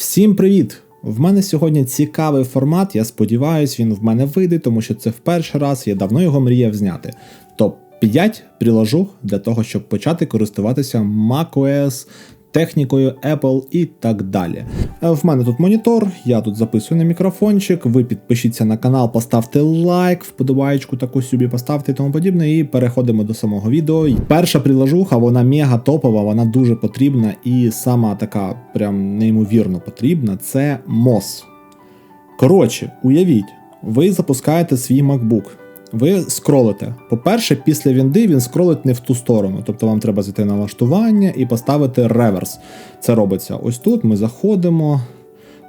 Всім привіт! В мене сьогодні цікавий формат. Я сподіваюся, він в мене вийде, тому що це в перший раз, я давно його мріяв зняти. Топ 5 приложух для того, щоб почати користуватися macOS, технікою Apple і так далі. Е, В мене тут монітор, я тут записую на мікрофончик. Ви підпишіться на канал, поставте лайк, вподобаєчку таку собі поставте і тому подібне. І переходимо до самого відео. Перша приложуха, вона мега топова, вона дуже потрібна і сама така прям неймовірно потрібна. Це MOS. Коротше, уявіть, ви запускаєте свій MacBook. Ви скролите. По-перше, після вінди він скролить не в ту сторону. Тобто вам треба зайти на налаштування і поставити реверс. Це робиться ось тут. Ми заходимо.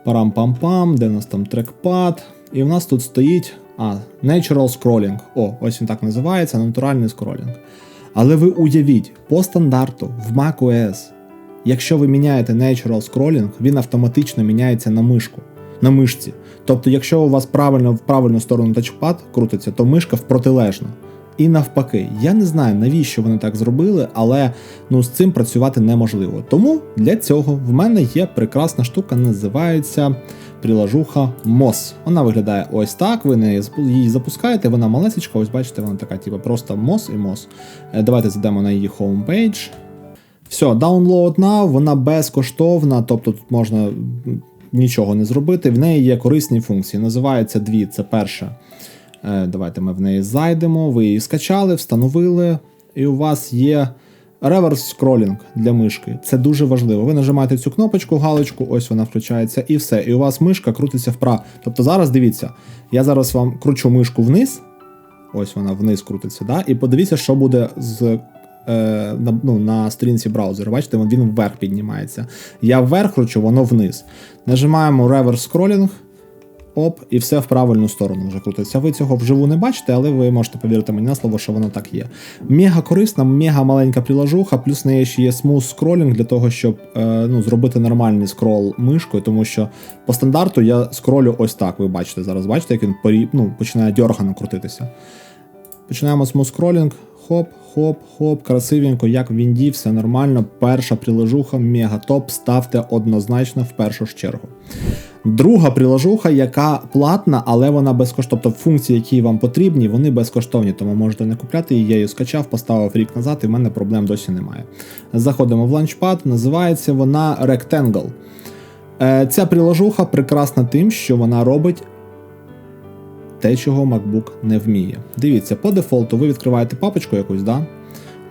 Парам-пам-пам, де у нас там трекпад. І в нас тут стоїть а, Natural Scrolling. О, ось він так називається, натуральний скролінг. Але ви уявіть, по стандарту в macOS, якщо ви міняєте Natural Scrolling, він автоматично міняється на мишку. На мишці. Тобто, якщо у вас правильно в правильну сторону тачпад крутиться, то мишка в протилежну. І навпаки, я не знаю, навіщо вони так зробили, але ну з цим працювати неможливо. Тому для цього в мене є прекрасна штука, називається приложуха MOS. Вона виглядає ось так. Ви її запускаєте, вона малесечка, ось бачите, вона така, типу, просто MOS і MOS. Е, Давайте зайдемо на її homepage. Все, download now, вона безкоштовна, тобто тут можна нічого не зробити. В неї є корисні функції. Називається дві. Це перша. Е, Давайте ми в неї зайдемо. Ви її скачали, встановили, і у вас є реверс скролінг для мишки. Це дуже важливо. Ви нажимаєте цю кнопочку, галочку, ось вона включається, і все. І у вас мишка крутиться вправо. Тобто зараз дивіться, я зараз вам кручу мишку вниз. Ось вона вниз крутиться, да? і подивіться, що буде з на, ну, на сторінці браузера. Бачите, він вверх піднімається. Я вверх кручу, воно вниз. Нажимаємо реверс скролінг, оп, і все в правильну сторону вже крутиться. Ви цього вживу не бачите, але ви можете повірити мені на слово, що воно так є. Мега корисна, мега маленька приложуха, плюс в неї ще є смуз скролінг для того, щоб е, ну, зробити нормальний скрол мишкою, тому що по стандарту я скролю ось так. Ви бачите зараз, бачите, як він порі, ну, починає дьоргано крутитися. Починаємо смуз скролінг. Хоп, хоп, хоп, красивенько, як в Вінді, все нормально. Перша приложуха, мега топ, ставте однозначно в першу ж чергу. Друга приложуха, яка платна, але вона безкоштовна. Тобто функції, які вам потрібні, вони безкоштовні, тому можете не купляти її. Я її скачав, поставив рік назад, і в мене проблем досі немає. Заходимо в ланчпад, називається вона Rectangle. Е, Ця приложуха прекрасна тим, що вона робить те, чого MacBook не вміє. Дивіться, по дефолту ви відкриваєте папочку якусь, да?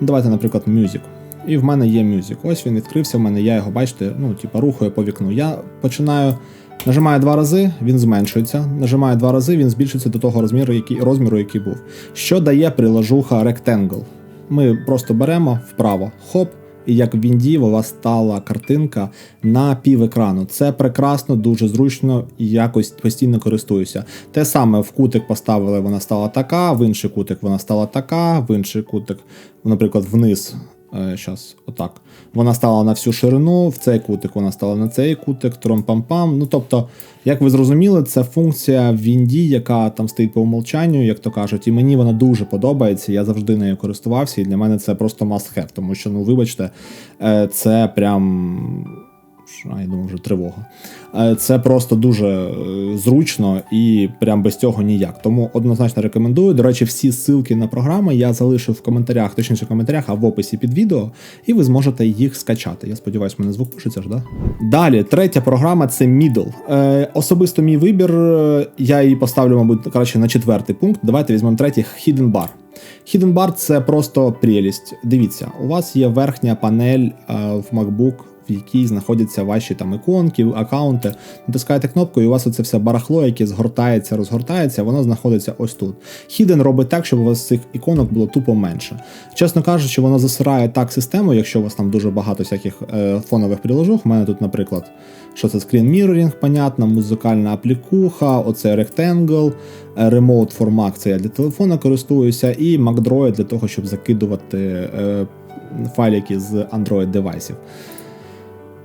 Давайте, наприклад, Music. І в мене є Music. Ось він відкрився в мене, я його, бачите, ну, типу, рухаю по вікну. Я починаю. Нажимаю два рази, він зменшується. Нажимаю два рази, він збільшується до того розміру, який, розміру, який був. Що дає приложуха Rectangle? Ми просто беремо вправо, хоп, і як в Вінді у вас стала картинка на пів екрану. Це прекрасно, дуже зручно і якось постійно користуюся. Те саме в кутик поставили, вона стала така, в інший кутик вона стала така, в інший кутик, наприклад, вниз. Зараз, отак. Вона стала на всю ширину, в цей кутик вона стала на цей кутик, тром-пам-пам. Ну тобто, як ви зрозуміли, це функція в Вінді, яка там стоїть по умолчанню, як то кажуть, і мені вона дуже подобається. Я завжди нею користувався, і для мене це просто must have, тому що, ну, вибачте, це прям. А, я думаю, вже тривога. Це просто дуже зручно і прям без цього ніяк. Тому однозначно рекомендую. До речі, всі ссылки на програми я залишив в коментарях, точніше в коментарях, а в описі під відео, і ви зможете їх скачати. Я сподіваюся, мене звук пишеться ж, да? Далі, третя програма це Middle. Е, Особисто мій вибір. Я її поставлю, мабуть, краще на четвертий пункт. Давайте візьмемо третій Hidden Bar. Hidden Bar це просто прелість. Дивіться, у вас є верхня панель в MacBook в якій знаходяться ваші там іконки, аккаунти. Натискаєте кнопку, і у вас оце все барахло, яке згортається, розгортається, воно знаходиться ось тут. Hidden робить так, щоб у вас цих іконок було тупо менше. Чесно кажучи, воно засирає так систему, якщо у вас там дуже багато всяких е, фонових приложух. У мене тут, наприклад, що це Screen Mirroring, понятно, музикальна аплікуха, оце Rectangle, Remote for Mac, це я для телефона користуюся, і MacDroid для того, щоб закидувати е, файлики з Android девайсів.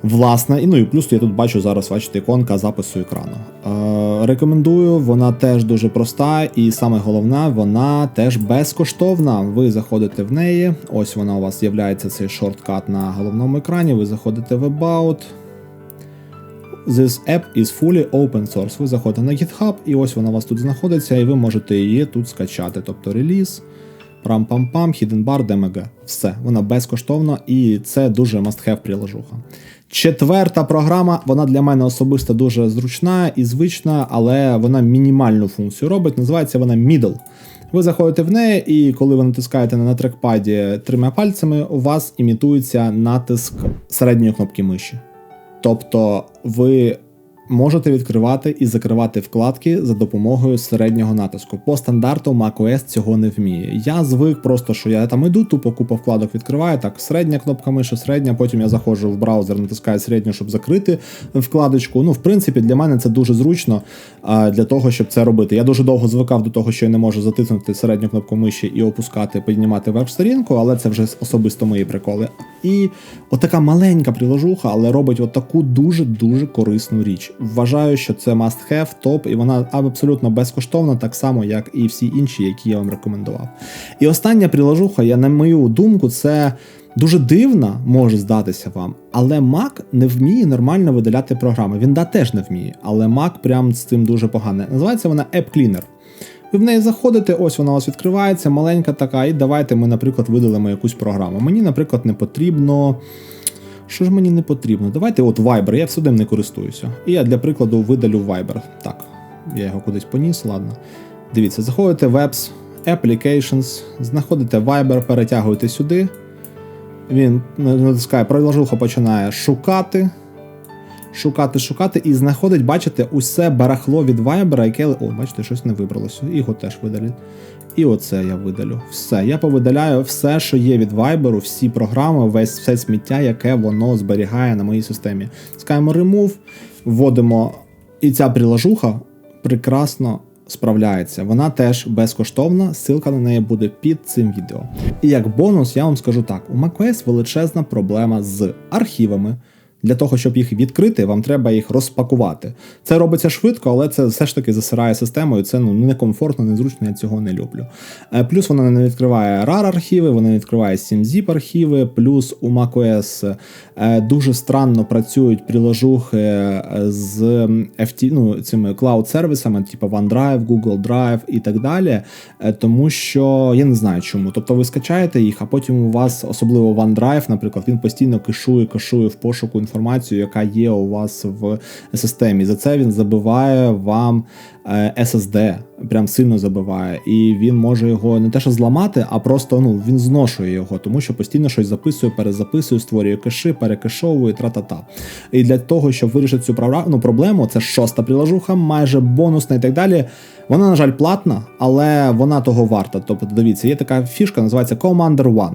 Власне, і ну і плюс я тут бачу зараз, бачите, іконка запису екрану. Е, Рекомендую, вона теж дуже проста, і саме головне, вона теж безкоштовна. Ви заходите в неї. Ось вона у вас з'являється цей шорткат на головному екрані. Ви заходите в About. This app is fully open source. Ви заходите на GitHub, і ось вона у вас тут знаходиться, і ви можете її тут скачати. Тобто реліз, hidden bar, DMG. Все, вона безкоштовна і це дуже must-have приложуха. Четверта програма, вона для мене особисто дуже зручна і звична, але вона мінімальну функцію робить. Називається вона Middle. Ви заходите в неї, і коли ви натискаєте на трекпаді трьома пальцями, у вас імітується натиск середньої кнопки миші. Тобто ви можете відкривати і закривати вкладки за допомогою середнього натиску. По стандарту macOS цього не вміє. Я звик просто, що я там іду, тупо купа вкладок відкриваю. Так, середня кнопка миші, середня, потім я заходжу в браузер, натискаю середню, щоб закрити вкладочку. Ну, в принципі, для мене це дуже зручно для того, щоб це робити. Я дуже довго звикав до того, що я не можу затиснути середню кнопку миші і опускати, піднімати веб-сторінку, але це вже особисто мої приколи. І отака маленька приложуха, але робить отаку дуже-дуже корисну річ. Вважаю, що це must have, топ, і вона абсолютно безкоштовна, так само, як і всі інші, які я вам рекомендував. І остання приложуха, я на мою думку, це. Дуже дивна може здатися вам, але Mac не вміє нормально видаляти програми. Він да теж не вміє, але Mac прям з цим дуже погане. Називається вона App Cleaner. Ви в неї заходите, ось вона у вас відкривається, маленька така, і давайте ми, наприклад, видалимо якусь програму. Мені, наприклад, не потрібно. Що ж мені не потрібно? Давайте от Viber, я все ним не користуюся. І я для прикладу видалю Viber. Так, я його кудись поніс, ладно. Дивіться, заходите в Apps, Applications, знаходите Viber, перетягуєте сюди. Він натискає, приложуха починає шукати. Шукати, шукати, і знаходить, бачите, усе барахло від Viber, яке. О, бачите, щось не вибралося. Його теж видалять. І оце я видалю. Все. Я повидаляю все, що є від Viber, всі програми, весь все сміття, яке воно зберігає на моїй системі. Скаємо Remove, вводимо. І ця приложуха прекрасно справляється. Вона теж безкоштовна, ссылка на неї буде під цим відео. І як бонус, я вам скажу так: у macOS величезна проблема з архівами. Для того, щоб їх відкрити, вам треба їх розпакувати. Це робиться швидко, але це все ж таки засирає системою. Це ну некомфортно, незручно, я цього не люблю. Е, плюс вона не відкриває RAR архіви, вона не відкриває 7zip архіви, плюс у macOS е, дуже странно працюють приложухи е, з FT, ну, цими клауд-сервісами, типу OneDrive, Google Drive і так далі. Тому що я не знаю чому. Тобто ви скачаєте їх, а потім у вас, особливо OneDrive, наприклад, він постійно кешує, кешує в пошуку інформації інформацію, яка є у вас в системі. За це він забиває вам SSD, прям сильно забиває, і він може його не те, що зламати, а просто ну він зношує його, тому що постійно щось записує, перезаписує, створює кеши, перекешовує, тра-та-та. І для того, щоб вирішити цю ну, проблему, це шоста приложуха, майже бонусна і так далі. Вона, на жаль, платна, але вона того варта. Тобто, дивіться, є така фішка, називається Commander One.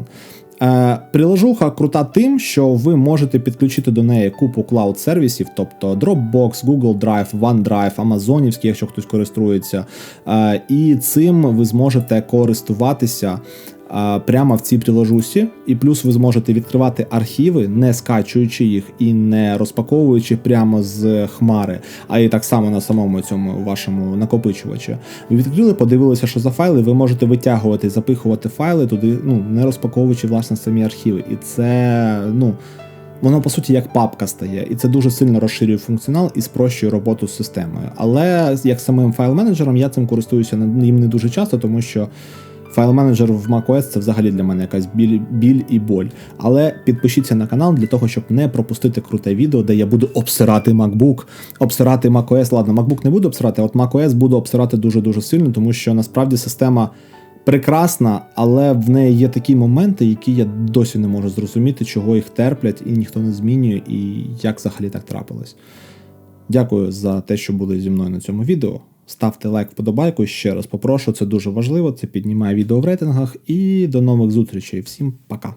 Е, приложуха крута тим, що ви можете підключити до неї купу клауд-сервісів, тобто Dropbox, Google Drive, OneDrive, Амазонівський, якщо хтось користується. Е, і цим ви зможете користуватися прямо в цій приложусі, і плюс ви зможете відкривати архіви, не скачуючи їх і не розпаковуючи прямо з хмари, а і так само на самому цьому вашому накопичувачі. Ви відкрили, подивилися, що за файли, ви можете витягувати, запихувати файли туди, ну не розпаковуючи власне самі архіви. І це, ну. Воно по суті як папка стає, і це дуже сильно розширює функціонал і спрощує роботу з системою. Але як самим файл-менеджером я цим користуюся їм не дуже часто, тому що Файл-менеджер в macOS це взагалі для мене якась біль, біль і боль. Але підпишіться на канал для того, щоб не пропустити круте відео, де я буду обсирати MacBook, обсирати macOS. Ладно, MacBook не буду обсирати, а от macOS буду обсирати дуже-дуже сильно, тому що насправді система прекрасна, але в неї є такі моменти, які я досі не можу зрозуміти, чого їх терплять, і ніхто не змінює, і як взагалі так трапилось. Дякую за те, що були зі мною на цьому відео. Ставте лайк вподобайку. Ще раз попрошу, це дуже важливо. Це піднімає відео в рейтингах. І до нових зустрічей. Всім пока.